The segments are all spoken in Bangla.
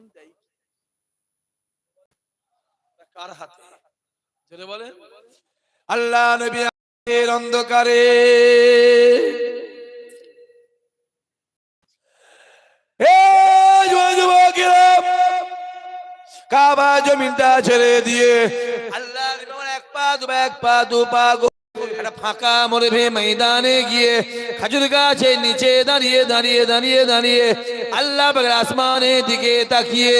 প্রমাণ দেয়। কার হাতে? বলে আল্লাহ নবী অন্ধকারে। কাবা ছেড়ে দিয়ে ফাঁকা মরবে ময়দানে গিয়ে খাজুর গাছের নিচে দাঁড়িয়ে দাঁড়িয়ে দাঁড়িয়ে দাঁড়িয়ে আল্লাহ আসমানের দিকে তাকিয়ে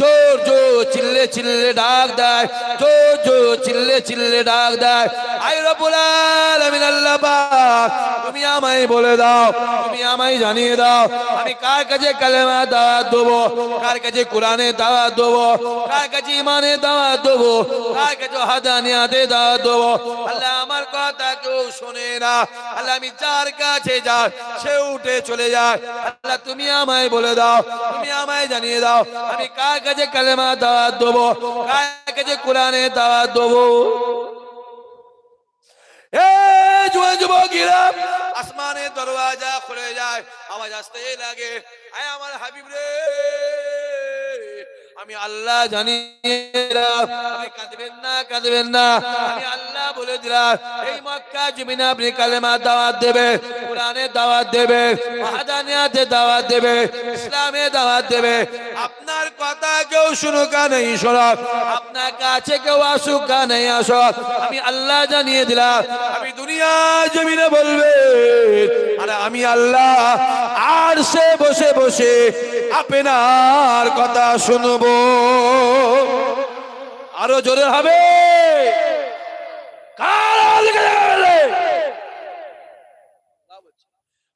জোর জোর চিল্লে চিল্লে ডাক দেয়, জোর জোর চিল্লে চিল্লে ডাক দেয়। আই রবুল আলামিন আল্লাহ তুমি আমায় বলে দাও, তুমি আমায় জানিয়ে দাও, আমি কার কাছে কালেমা দাওয়াত দেবো, কার কাছে কোরআনে দাওয়াত দেবো, কার কাছে ইমানে দাওয়াত দেবো, কার কাছে হাদানিয়াতে দাওয়াত দেবো। আল্লাহ আমার কথা কেউ শোনে না, আল্লাহ আমি যার কাছে যাই, সে উঠে চলে যায়। আল্লাহ তুমি আমায় বলে দাও, তুমি আমায় জানিয়ে দাও, আমি কার কাছে কালেমা দাওয়াত দেবো, কার কাছে কোরআনে দাওয়াত দেবো। এ যুবকেরা। আসমানের দরওয়াজা খুলে যায়, আওয়াজ আসতে লাগে। আয় আমার হাবিব রে। আমি আল্লাহ জানি কাঁদবেন না কাঁদবেন না। আল্লাহ বলে দিলাম, এই মক্কা জমিনে দাওয়াত দেবে দাওয়াত দেবে, মাহাদানিয়াতে দাওয়াত দাওয়াত দেবে। কেউ আপনার কাছে কেউ আসুক আসুক আমি আল্লাহ জানিয়ে দিলাম, আমি দুনিয়া জমিনে বলবে, আরে আমি আল্লাহ আর সে বসে বসে আপনার কথা আরও জোরে হবে?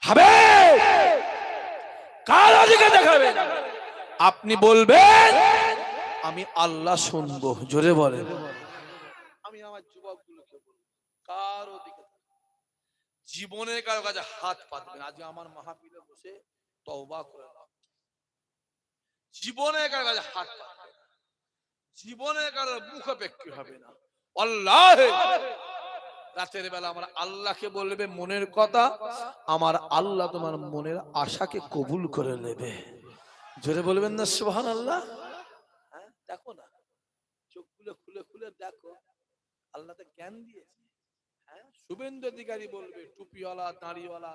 হবে। কার দিকে দেখাবে? আপনি বলবেন? আমি আল্লাহ শুনব, জোরে বলেন। আমি আমার যুবকগুলোকে বলব, কার দিকে জীবনে কারও কাছে হাত পাতবেন আজকে আমার মাহফিলে বসে তওবা করে নাও। জীবনে কারও কাছে হাত পাতবেন না। জীবনে কারও মুখ বিক্রি হবে না। আল্লাহ! রাতের বেলা আমার আল্লাহকে বলবে, মনের কথা, আমার আল্লাহ তোমার মনের আশাকে কবুল করে নেবে। জোরে বলবেন না সুবহান আল্লাহ হ্যাঁ দেখো না। চোখগুলো খুলে খুলে দেখো। আল্লাহ জ্ঞান দিয়েছে। হ্যাঁ শুভেন্দু অধিকারী বলবে, টুপিওয়ালা, দাঁড়িওয়ালা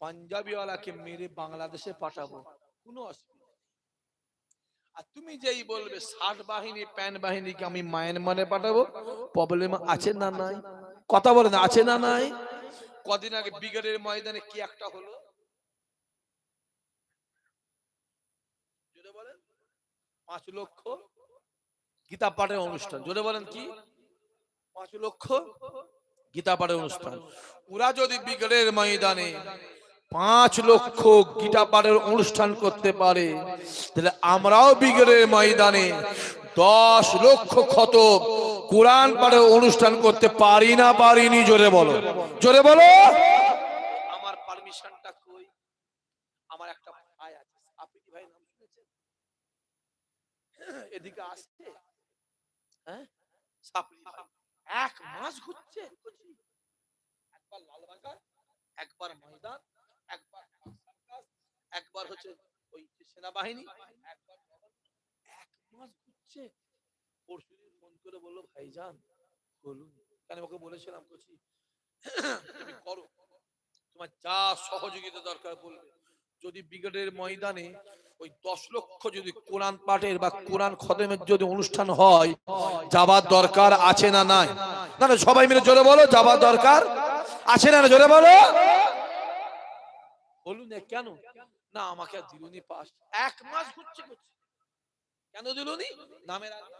পাঞ্জাবিওয়ালাকে মেরে বাংলাদেশে পাঠাবো। কোনো অসুবিধা। আর তুমি যেই বলবে, ষাট বাহিনী, প্যান বাহিনীকে আমি মায়ানমারে পাঠাবো? প্রবলেম আছে না নাই? কথা বলে না, আছে না নাই? কদিন আগে ব্রিগেডের ময়দানে কি একটা হলো জোরে বলেন পাঁচ লক্ষ গীতা পাঠের অনুষ্ঠান। জোরে বলেন কি? পাঁচ লক্ষ গীতা পাঠের অনুষ্ঠান। ওরা যদি ব্রিগেডের ময়দানে পাঁচ লক্ষ গীতা পাঠের অনুষ্ঠান করতে পারে তাহলে আমরাও ব্রিগেডের ময়দানে দশ লক্ষ ক্ষত কোরআন পাঠের অনুষ্ঠান করতে পারি না পারিনি জোরে বলো। জোরে বলো আমার পারমিশনটা কই আমার একটা ভাই আছে আপনি ভাই নাম শুনেছেন এদিকে আসছে? হ্যাঁ? এক মাস ঘুরছে? একবার লালবাজার একবার ময়দান একবার একবার হচ্ছে ওই সেনাবাহিনী একবার এক মাস ঘুরছে। পরশুদিন ফোন করে বলল ভাইজান বলুন। কেন ওকে বলেছিলাম কচি তুমি করো। তোমার যা সহযোগিতা দরকার বলবে। যদি ব্রিগেডের ময়দানে ওই দশ লক্ষ যদি কোরআন পাঠের বা কোরআন খদেমের যদি অনুষ্ঠান হয়, যাবার দরকার আছে না নাই? না না, সবাই মিলে জোরে বলো, যাবার দরকার আছে না না জোরে বলো। বলুন কেন? না, আমাকে দিলুনি পাস। এক মাস ঘুরছে। কেন দিলুনি? নামের আগে।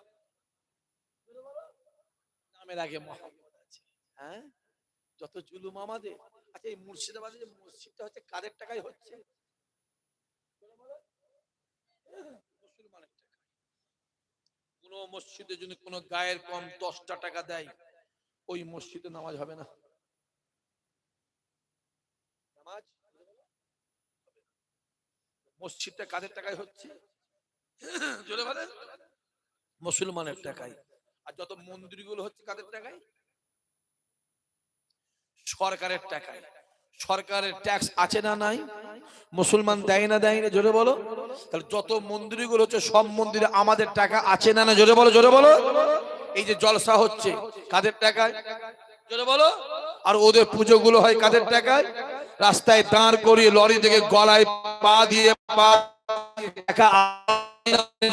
নামের আগে মহব্বত আছে। হ্যাঁ? যত জুলুম আমাদের। আচ্ছা এই মুর্শিদাবাদে যে মসজিদটা হচ্ছে, কাদের টাকায় হচ্ছে। মুসলমানের টাকায় কোন মসজিদে যদি কোনো গায়ের কম দশটা টাকা দেয়, ওই মসজিদে নামাজ হবে না। মসজিদটা কাদের টাকায় হচ্ছে? জোরে বলেন। মুসলমানের টাকায়। আর যত মন্দিরগুলো হচ্ছে কাদের টাকায়? সরকারের টাকায়। সরকারের ট্যাক্স আছে না নাই? মুসলমান দেয় না দেয় না? জোরে বলো। তাহলে যত মন্দিরগুলো হচ্ছে, সব মন্দিরে আমাদের টাকা আছে না না জোরে বলো জোরে বলো। এই যে জলসা হচ্ছে, কাদের টাকায়? বলো। আর ওদের পুজোগুলো হয় কাদের টাকায়? রাস্তায় দাঁড় করিয়ে লরি থেকে গলায় পা দিয়ে পা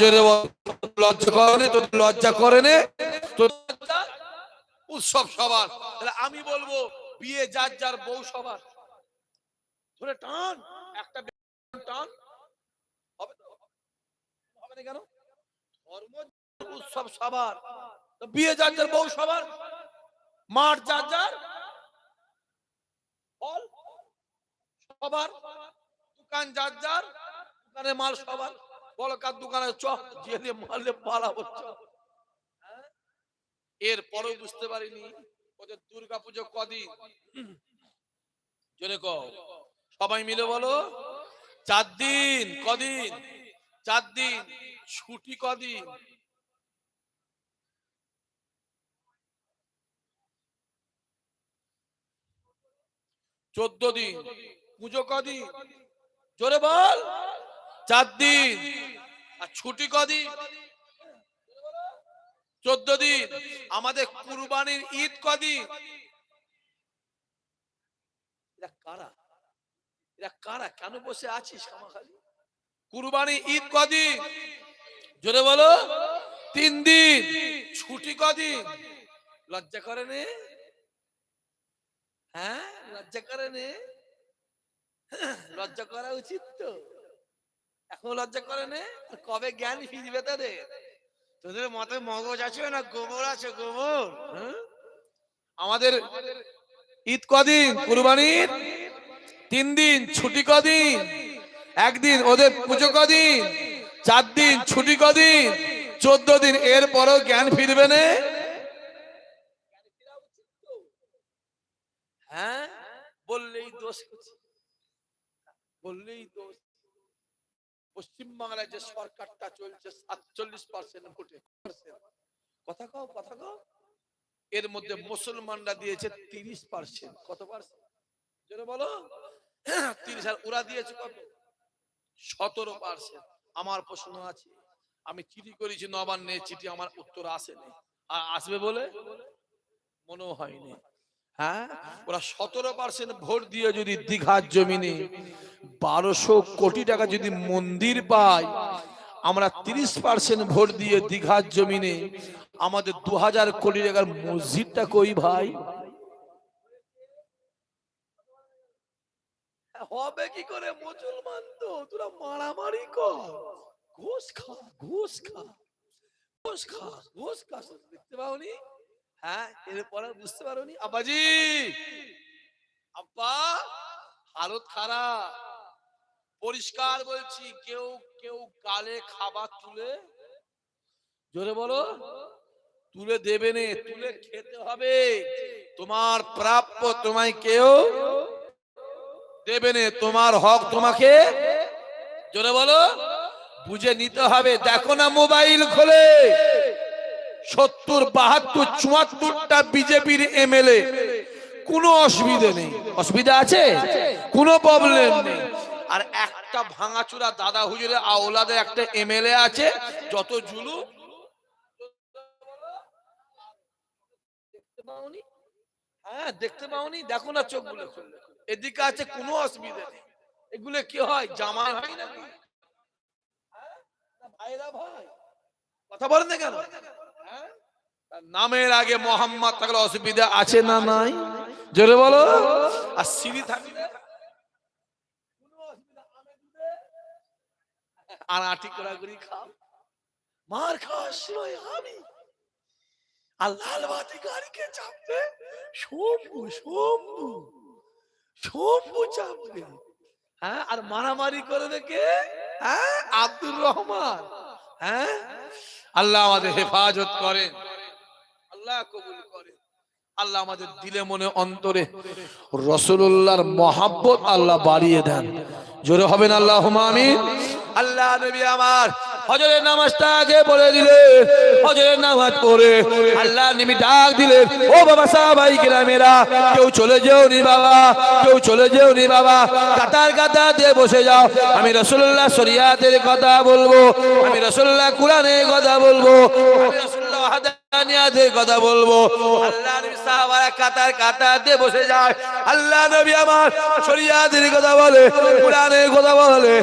জোরে লজ্জা করে তো লজ্জা করে নে। উৎসব সবার। আমি বলব, বিয়ে যার যার বউ সবার। ধরে টান, একটা টান। হবে তো? হবে না কেন? ধর্ম উৎসব সবার বিয়ে যার যার বউ সবার মাঠ যার যার, ফল সবার, দোকান যার দোকানে মাল সবার। বড় কার দোকানে চ জেলে মারলে পালাবো? এর পরেও বুঝতে পারিনি ওদের দুর্গা পুজো কদিন? জোরে কও। সবাই মিলে বলো। চার দিন, কদিন? চার দিন। ছুটি কদিন? চোদ্দ দিন। পুজো কদিন? জোরে বল। চার দিন। আর ছুটি কদিন? চোদ্দ দিন। আমাদের কুরবানির ঈদ কদিন? কারা? এরা কারা? কেন বসে আছিস খামাখালি? কুরবানি ঈদ কদিন? জোরে বলো। তিন দিন। ছুটি কদিন? লজ্জা করে নে। হ্যাঁ? লজ্জা করে নে। লজ্জা করা উচিত তো। এখন লজ্জা করে নে। আর কবে জ্ঞান ফিরবে তাদের? তোদের মাথায় মগজ আছে না গোবর আছে? গোবর? হ্যাঁ? আমাদের ঈদ কদিন? কুরবানির তিন দিন ছুটি কদিন, একদিন ওদের পুজো কদিন, চার দিন ছুটি কদিন, চোদ্দ দিন এর পরেও জ্ঞান ফিরবে না? হ্যাঁ? বললেই বললেই দোষ। পশ্চিমবাংলায় যে সরকারটা চলছে, সাতচল্লিশ পার্সেন্ট কথা কও কথা কও। এর মধ্যে মুসলমানরা দিয়েছে তিরিশ পার্সেন্ট। কত পার্সেন্ট? বলো। তিরিশ আর ওরা দিয়েছে কত? সতেরো পার্সেন্ট আমার প্রশ্ন আছে, আমি চিঠি করেছি নবান্নে চিঠি, আমার উত্তর আসেনি। আর আসবে বলে? মনেও হয়নি। হ্যাঁ? ওরা সতেরো পার্সেন্ট ভোট দিয়ে যদি দীঘার জমিনে বারোশো কোটি টাকা যদি মন্দির পাই আমরা তিরিশ পার্সেন্ট ভোট দিয়ে দীঘার জমিনে আমাদের দু হাজার কোটি টাকার মসজিদটা কই ভাই? হবে কি করে মুসলমান তো? তোরা মারামারি কর। ঘুষ খা ঘুষ খা। ঘুষ খা ঘুষ খা। দেখতে পাওনি? হ্যাঁ এরপরে বুঝতে পারোনি। আব্বাজি! আব্বা, হালত খারাপ। পরিষ্কার বলছি, কেউ কেউ গালে খাবার তুলে, জোরে বলো, তুলে দেবে নে, তুলে খেতে হবে। তোমার প্রাপ্য তোমায় কেউ দেবে নে, তোমার হক তোমাকে? জোরে বলো। বুঝে নিতে হবে। দেখো না মোবাইল খোলে। সত্তর, বাহাত্তর, চুয়াত্তরটা বিজেপির এমএলএ। কোনো অসুবিধে নেই। অসুবিধা আছে? কোনো প্রবলেম নেই। আর একটা ভাঙাচুরা দাদা হুজুরের আওলাদের একটা এমএলএ আছে। যত জুলু হ্যাঁ দেখতে পাওনি? দেখো না চোখগুলো খুললে। এদিকে আছে কোনো অসুবিধা নেই। এগুলো কি হয় জামাই হয় নাকি? হ্যাঁ? না ভাইরা ভাই। কথা বলেন না কেন? হ্যাঁ? নামের আগে মোহাম্মদ থাকলে অসুবিধা আছে না নাই? জোরে বলো। আর সিঁড়ি থাকলে? আর আটি কড়াকড়ি খাও। মার সময় আমি আর লাল বাতি গাড়িকে চাপবে শম্ভু শম্ভু শম্ভু চাপবে হ্যাঁ আর মারামারি করে দেখে হ্যাঁ আব্দুর রহমান। হ্যাঁ আল্লাহ আমাদের হেফাজত করেন। আল্লাহ কবুল করেন। আল্লাহ আমাদের দিলে মনে অন্তরে রসুল্লাহর মহাব্বত আল্লাহ বাড়িয়ে দেন। জোরে হবেন আল্লাহ আমিন। আল্লাহ নবী আমার হজরের নামাজটা আগে বলে দিলে, হজরের নামাজ পড়ে আল্লাহ নিমি ডাক দিলেন, ও বাবা সাহাবাই গ্রামেরা কেউ চলে যেও নি বাবা, কেউ চলে যেও নি বাবা, কাতার কাতার দিয়ে বসে যাও। আমি রসুল্লাহ শরিয়াতের কথা বলব, আমি রসুল্লাহ কোরআনের কথা বলব, আমি রসুল্লাহ ওয়াহদানিয়াতের কথা বলব। আল্লাহ নবী আমার কথা বলে, কোরআনের কথা বলে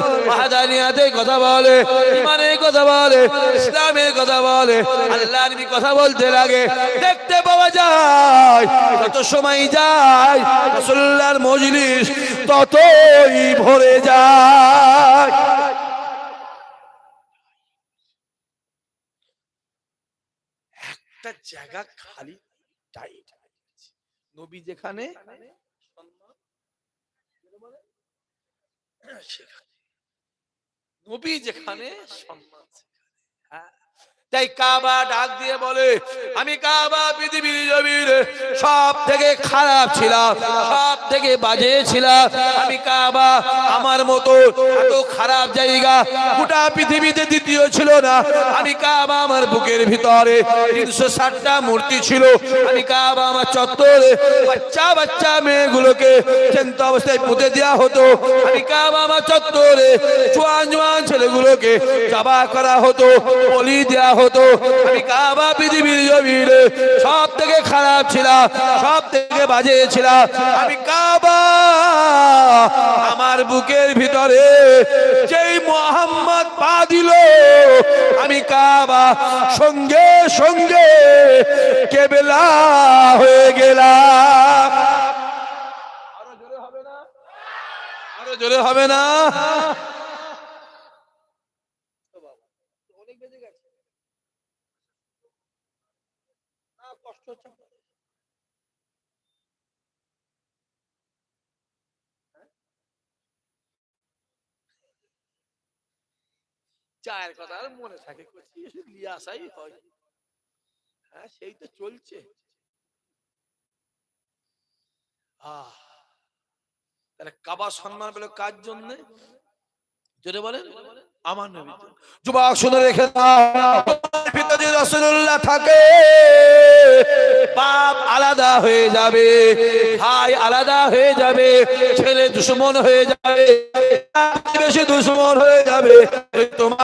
কথা বলে ইমানের কথা বলে, ইসলামের কথা বলে। আল্লাহ নবী কথা বলতে লাগে। দেখতে পাওয়া যায়, যত সময় যায়, রাসূলুল্লাহর মজলিস ততই ভরে যায়। একটা জায়গা খালি টাইট নবী যেখানে নবী যেখানে সম্মান সেখানে। হ্যাঁ। তাই কাবা ডাক দিয়ে বলে, আমি কাবা, পৃথিবীর জমির সব থেকে খারাপ ছিলাম সব থেকে বাজে ছিলাম। আমি কাবা, আমার মতো এত খারাপ জায়গা গোটা পৃথিবীতে দ্বিতীয় ছিল না। আমি কাবা, আমার বুকের ভিতরে তিনশো ষাটটা মূর্তি ছিল। আমি কাবা, আমার চত্বরে বাচ্চা বাচ্চা মেয়েগুলোকে চেন্ত অবস্থায় পুঁতে দেওয়া হতো। আমি কাবা, আমার চত্বরে জোয়ান জোয়ান ছেলেগুলোকে জবা করা হতো, বলি দেওয়া হতো। আমি কাবা পৃথিবীর জমিনে সব থেকে খারাপ ছিলাম সব থেকে বাজে ছিলাম। আমি কাবা আমার বুকের ভিতরে যেই মোহাম্মদ পা দিল, আমি কাবা সঙ্গে সঙ্গে কেবেলা হয়ে গেলাম। আরও জোরে হবে না? কষ্ট হচ্ছে? চায়ের কথা আর মনে থাকে আসাই হয়। হ্যাঁ সেই তো চলছে। তাহলে কাবা সম্মান পেল কার জন্য? জোরে বলেন। আমার নবী। যুবক শুনে রেখে থাকে পাপ আলাদা হয়ে যাবে, ভাই আলাদা হয়ে যাবে, ছেলে দুশ্মন হয়ে যাবে বেশি দুশ্মন হয়ে যাবে তোমার